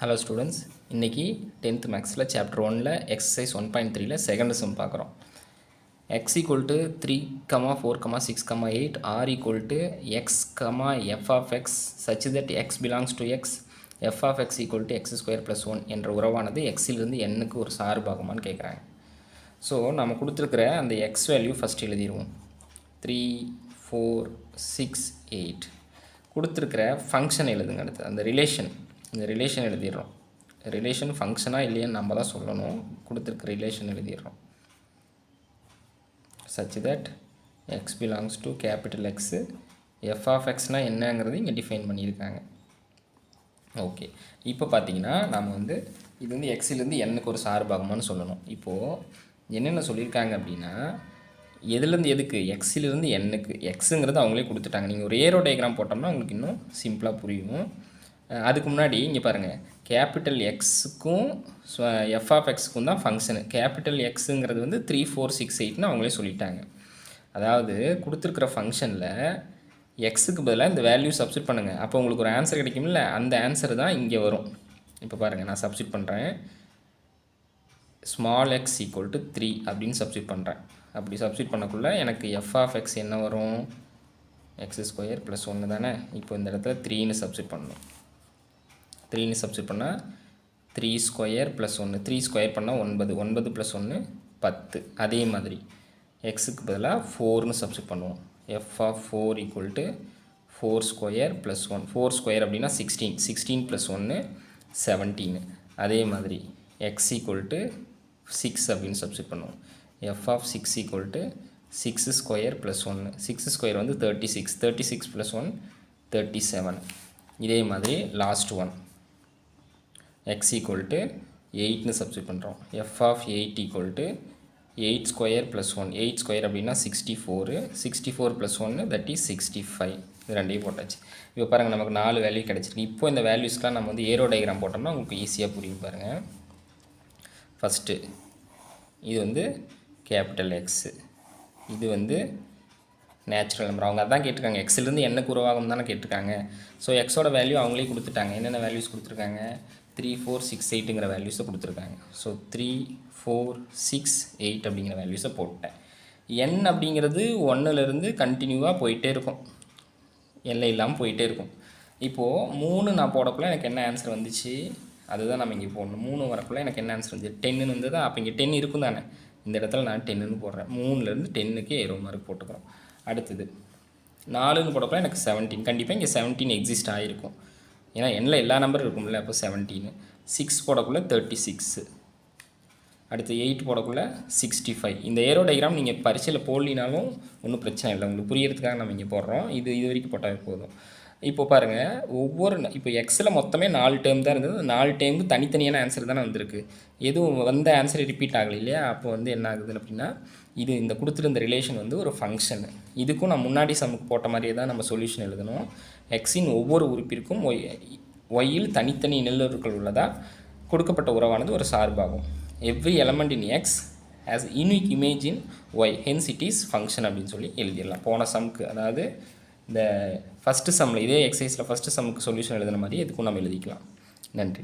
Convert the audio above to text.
Hello students இன்றைக்கி tenth மேக்ஸில் chapter ஒனில் எக்ஸசைஸ் ஒன் பாயிண்ட் த்ரீல செகண்ட் சம் பார்க்குறோம். X equal to three comma four comma six comma eight R equal to X comma F of X such that X belongs to X F of X equal to X square plus one என்ற உறவானது எக்ஸிலிருந்து எண்ணுக்கு ஒரு சார்பாகுமான்னு கேட்குறாங்க. So நம்ம கொடுத்துருக்குற அந்த X value first எழுதிடுவோம் three four six eight கொடுத்துருக்குற ஃபங்க்ஷன் எழுதுங்க அடுத்து. அந்த ரிலேஷன் இந்த ரிலேஷன் எழுதிடுறோம். ரிலேஷன் ஃபங்க்ஷனாக இல்லையான்னு நம்ம தான் சொல்லணும். கொடுத்துருக்க relation எழுதிடுறோம். Such that X belongs to capital X F of எக்ஸ்னால் என்னங்கிறது இங்கே டிஃபைன் பண்ணியிருக்காங்க. ஓகே இப்போ பார்த்தீங்கன்னா நம்ம வந்து இது வந்து எக்ஸிலேருந்து எண்ணுக்கு ஒரு சார்பாகமானு சொல்லணும். இப்போது என்னென்ன சொல்லியிருக்காங்க அப்படின்னா எதுலேருந்து எதுக்கு? எக்ஸிலேருந்து எண்ணுக்கு எக்ஸுங்கிறது அவங்களே கொடுத்துட்டாங்க. நீங்கள் ஒரு ஏரோ டயக்ராம் போட்டோம்னா உங்களுக்கு இன்னும் சிம்பிளாக புரியும். அதுக்கு முன்னாடி இங்கே பாருங்கள் கேபிட்டல் எக்ஸுக்கும் எஃப் ஆஃப் எக்ஸுக்கும் தான் ஃபங்க்ஷனு கேபிட்டல் எக்ஸுங்கிறது வந்து த்ரீ ஃபோர் சிக்ஸ் எயிட்னு அவங்களே சொல்லிட்டாங்க. அதாவது கொடுத்துருக்குற ஃபங்க்ஷனில் எக்ஸுக்கு பதிலாக இந்த வேல்யூ சப்ஸ்டிட் பண்ணுங்கள் அப்போ உங்களுக்கு ஒரு ஆன்சர் கிடைக்கும்ல? அந்த ஆன்சர் தான் இங்கே வரும். இப்போ பாருங்கள் நான் சப்ஸ்டிட் பண்ணுறேன் small X equal to three அப்படின்னு சப்ஸ்டிட் பண்ணுறேன் அப்படி சப்ஸ்டிட் பண்ணக்குள்ளே எனக்கு எஃப் ஆஃப் எக்ஸ் என்ன வரும்? எக்ஸ் ஸ்கொயர் ப்ளஸ் ஒன்று தானே? இப்போ இந்த இடத்துல த்ரீன்னு சப்ஸ்டிட் பண்ணணும். த்ரீன்னு சப்ஸ்டியூட் பண்ணால் த்ரீ ஸ்கொயர் ப்ளஸ் ஒன்று த்ரீ ஸ்கொயர் பண்ணால் ஒன்பது. ஒன்பது ப்ளஸ் ஒன்று பத்து. அதே மாதிரி. எக்ஸுக்கு பதிலாக ஃபோர்னு சப்ஸ்டியூட் பண்ணுவோம். F of four equal to four square plus one four square அப்படின்னா சிக்ஸ்டீன் சிக்ஸ்டீன் ப்ளஸ் ஒன்று செவன்டீன் அதே மாதிரி. எக்ஸ் ஈக்குவல் டு சிக்ஸ் அப்படின்னு சப்ஸ்டியூட் பண்ணுவோம். F of six equal to six square plus ஒன்று சிக்ஸ் ஸ்கொயர் வந்து thirty six thirty six plus one thirty seven இதே மாதிரி last one X equal to எயிட்னு substitute பண்ணுறோம் F of eight equal to eight square plus one eight square அப்படின்னா sixty four sixty four plus ஒன்று that is sixty five இது ரெண்டையும் போட்டாச்சு. இப்போ பாருங்கள் நமக்கு நாலு வேல்யூ கிடச்சிருக்கு. இப்போ இந்த வேல்யூஸ்க்கெலாம் நம்ம வந்து ஏரோ டயக்ராம் போட்டோம்னா உங்களுக்கு ஈஸியாக புரியும் பாருங்கள் ஃபஸ்ட்டு இது வந்து கேபிட்டல் எக்ஸு இது வந்து நேச்சுரல் நம்பர் அவங்க அதான் கேட்டிருக்காங்க. எக்ஸ்லேருந்து என்ன உருவாகும் தானே கேட்டிருக்காங்க. ஸோ எக்ஸோட வேல்யூ அவங்களே கொடுத்துட்டாங்க. என்னென்ன வேல்யூஸ் கொடுத்துருக்காங்க? த்ரீ ஃபோர் சிக்ஸ் எயிட்டுங்கிற வேல்யூஸை கொடுத்துருக்காங்க. So three four six eight அப்படிங்கிற வேல்யூஸை போட்டேன். என் அப்படிங்கிறது ஒன்றுலேருந்து கண்டினியூவாக போயிட்டே இருக்கும். எல்லை இல்லாமல் போயிட்டே இருக்கும். இப்போது மூணு நான் போடக்குள்ள எனக்கு என்ன ஆன்சர் வந்துச்சு? அதுதான் நம்ம இங்கே போடணும். மூணு வரக்குள்ள எனக்கு என்ன ஆன்சர் வந்துச்சு? டென்னு வந்ததா அப்போ இங்கே டென் இருக்கும் தானே. இந்த இடத்துல நான் டென்னுன்னு போடுறேன். மூணுலேருந்து டென்னுக்கு ஏறோ மார்க் போட்டுக்கிறோம். அடுத்தது நாலுன்னு போடக்குள்ள எனக்கு செவன்டீன் கண்டிப்பாக இங்கே செவன்டீன் எக்ஸிஸ்ட் ஆகிருக்கும் ஏன்னா எண்ணில் எல்லா நம்பரும் இருக்கும்ல அப்போ செவன்டீனு சிக்ஸ் போடக்குள்ளே தேர்ட்டி சிக்ஸு அடுத்து எயிட் போடக்குள்ளே சிக்ஸ்டி ஃபைவ் இந்த ஏரோ டயக்ராம் நீங்கள் பரிசையில் போடலினாலும் ஒன்றும் பிரச்சனை இல்லை. உங்களுக்கு புரியறதுக்காக நம்ம இங்கே போடுறோம். இது இது வரைக்கும் போட்டால் போதும். இப்போ பாருங்கள் ஒவ்வொரு இப்போ எக்ஸில் மொத்தமே நாலு டேர்ம் தான் இருந்தது. நாலு டேர்முக்கு தனித்தனியான ஆன்சர் தானே வந்திருக்கு. எதுவும் வந்த ஆன்சர் ரிப்பீட் ஆகலை இல்லையா? அப்போ வந்து என்ன ஆகுது அப்படின்னா இது இந்த கொடுத்துருந்த ரிலேஷன் வந்து ஒரு ஃபங்க்ஷன் இதுக்கும் நான் முன்னாடி சமுக்கு போட்ட மாதிரியே தான் நம்ம சொல்யூஷன் எழுதணும். எக்ஸின் ஒவ்வொரு உறுப்பிற்கும் ஒய் ஒய்யில் தனித்தனி நெல்லொருக்கள் உள்ளதா? கொடுக்கப்பட்ட உறவானது ஒரு சார்பாகும். Every element in X has unique image in Y hence it is function அப்படின்னு சொல்லி எழுதிடலாம். போன சம்க்கு அதாவது இந்த ஃபஸ்ட்டு சம்மில் இதே எக்ஸசைஸில் ஃபஸ்ட்டு சம்முக்கு சொல்யூஷன் எழுதுன மாதிரி இதுக்கும் நம்ம எழுதிக்கலாம். நன்றி.